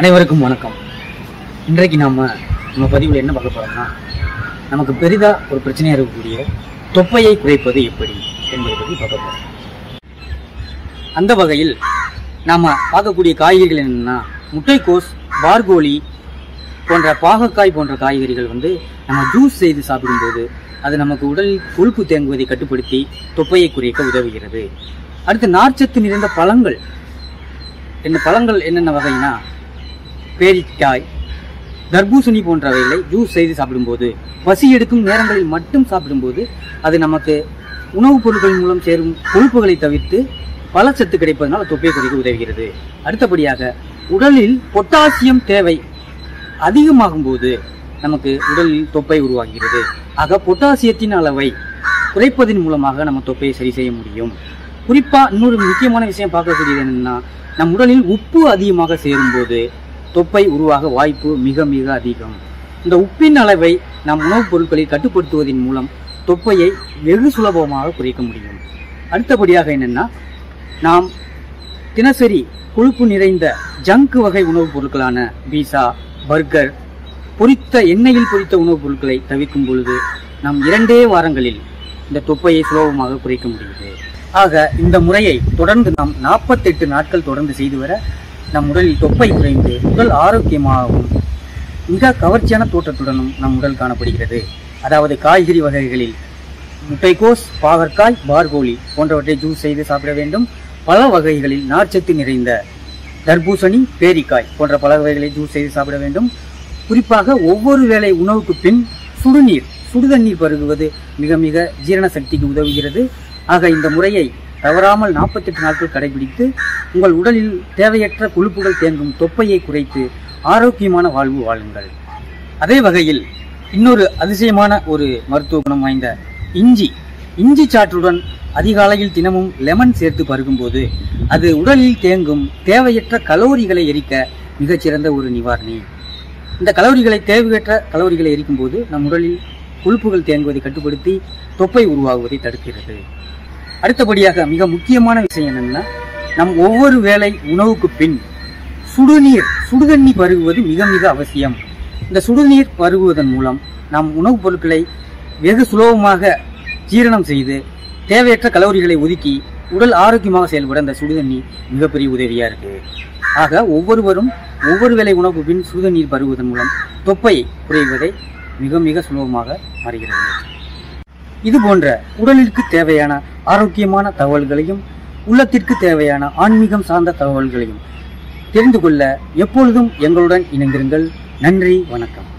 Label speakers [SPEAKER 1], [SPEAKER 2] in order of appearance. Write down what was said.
[SPEAKER 1] அனைவருக்கும் வணக்கம். இன்றைக்கு நாம நம்ம பதிவில் என்ன பார்க்க போகிறோம்னா நமக்கு பெரிதா ஒரு பிரச்சனையா இருக்கக்கூடிய தொப்பையை குறைப்பது எப்படி என்பதை பற்றி பார்க்க போகிறோம் அந்த வகையில் நாம பார்க்கக்கூடிய காய்கறிகள் என்னன்னா முட்டைக்கோஸ் பார்கோலி போன்ற பாகக்காய் போன்ற காய்கறிகள் வந்து நம்ம ஜூஸ் செய்து சாப்பிடும்போது அது நமக்கு உடலில் கொழுப்பு தேங்குவதை கட்டுப்படுத்தி தொப்பையை குறைக்க உதவுகிறது. அடுத்து நார்ச்சத்து நிறைந்த பழங்கள். என்ன பழங்கள் என்னென்ன வகைனா பேரிக்காய் தர்பூசணி போன்றவைகளை ஜூஸ் செய்து சாப்பிடும்போது பசி எடுக்கும் நேரங்களில் மட்டும் சாப்பிடும்போது அது நமக்கு உணவுப் பொருட்கள் மூலம் சேரும் கொழுப்புகளை தவிர்த்து பல சத்து கிடைப்பதனால் தொப்பை குறைக்க உதவுகிறது. அடுத்தபடியாக உடலில் பொட்டாசியம் தேவை அதிகமாகும் போது நமக்கு உடலில் தொப்பை உருவாகிறது. ஆக பொட்டாசியத்தின் அளவை குறைப்பதன் மூலமாக நம்ம தொப்பையை சரி செய்ய முடியும். குறிப்பாக இன்னொரு முக்கியமான விஷயம் பார்க்கக்கூடியது என்னென்னா நம் உடலில் உப்பு அதிகமாக சேரும்போது தொப்பை உருவாக வாய்ப்பு மிக மிக அதிகம். இந்த உப்பின் அளவை நம் உணவுப் பொருட்களில் கட்டுப்படுத்துவதன் மூலம் தொப்பையை வெகு சுலபமாக குறைக்க முடியும். அடுத்தபடியாக என்னன்னா நாம் தினசரி கொழுப்பு நிறைந்த ஜங்க் வகை உணவுப் பொருட்களான பீஸா பர்கர் பொரித்த எண்ணெயில் பொரித்த உணவுப் பொருட்களை தவிர்க்கும் பொழுது நாம் இரண்டே வாரங்களில் இந்த தொப்பையை சுலபமாக குறைக்க முடியுது. ஆக இந்த முறையை தொடர்ந்து நாம் நாற்பத்தெட்டு நாட்கள் தொடர்ந்து செய்து வர நம் உடலில் தொப்பை குறைந்து உடல் ஆரோக்கியமாகவும் மிக கவர்ச்சியான தோற்றத்துடனும் நம் உடல் காணப்படுகிறது. அதாவது காய்கறி வகைகளில் முட்டைக்கோஸ் பாகற்காய் பார்கோலி போன்றவற்றை ஜூஸ் செய்து சாப்பிட வேண்டும். பல வகைகளில் நார்ச்சத்து நிறைந்த தர்பூசணி பேரிக்காய் போன்ற பல வகைகளை ஜூஸ் செய்து சாப்பிட வேண்டும். குறிப்பாக ஒவ்வொரு வேளை உணவுக்கு பின் சுடுநீர் சுடுதண்ணீர் பருகுவது மிக மிக ஜீரண சக்திக்கு உதவுகிறது. ஆக இந்த முறையை தவறாமல் நாற்பத்தெட்டு நாட்கள் கடைபிடித்து உங்கள் உடலில் தேவையற்ற கொழுப்புகள் தேங்கும் தொப்பையை குறைத்து ஆரோக்கியமான வாழ்வு வாழுங்கள். அதே வகையில் இன்னொரு அதிசயமான ஒரு மருத்துவ குணம் வாய்ந்த இஞ்சி. இஞ்சி சாற்றுடன் அதிகாலையில் தினமும் லெமன் சேர்த்து பருகும்போது அது உடலில் தேங்கும் தேவையற்ற கலோரிகளை எரிக்க மிகச்சிறந்த ஒரு நிவாரணி. இந்த கலோரிகளை தேவையற்ற கலோரிகளை எரிக்கும் போது நம் உடலில் கொழுப்புகள் தேங்குவதை கட்டுப்படுத்தி தொப்பை உருவாகுவதை தடுக்கிறது. அடுத்தபடியாக மிக முக்கியமான விஷயம் என்னன்னா நம் ஒவ்வொரு வேலை உணவுக்கு பின் சுடுநீர் சுடுதண்ணி பருகுவது மிக மிக அவசியம். இந்த சுடுநீர் பருகுவதன் மூலம் நாம் உணவுப் பொருட்களை வெகு சுலபமாக ஜீரணம் செய்து தேவையற்ற கலோரிகளை ஒதுக்கி உடல் ஆரோக்கியமாக செயல்பட இந்த சுடுதண்ணி மிகப்பெரிய உதவியாக இருக்கு. ஆக ஒவ்வொருவரும் ஒவ்வொரு வேளை உணவுக்கு பின் சுடுதண்ணீர் பருகுவதன் மூலம் தொப்பை குறைவதை மிக மிக சுலபமாக மாறுகிறது. இது போன்ற உடலிற்கு தேவையான ஆரோக்கியமான தகவல்களையும் உள்ளத்திற்கு தேவையான ஆன்மீகம் சார்ந்த தகவல்களையும் தெரிந்து கொள்ள எப்பொழுதும் எங்களுடன் இணைந்திருங்கள். நன்றி வணக்கம்.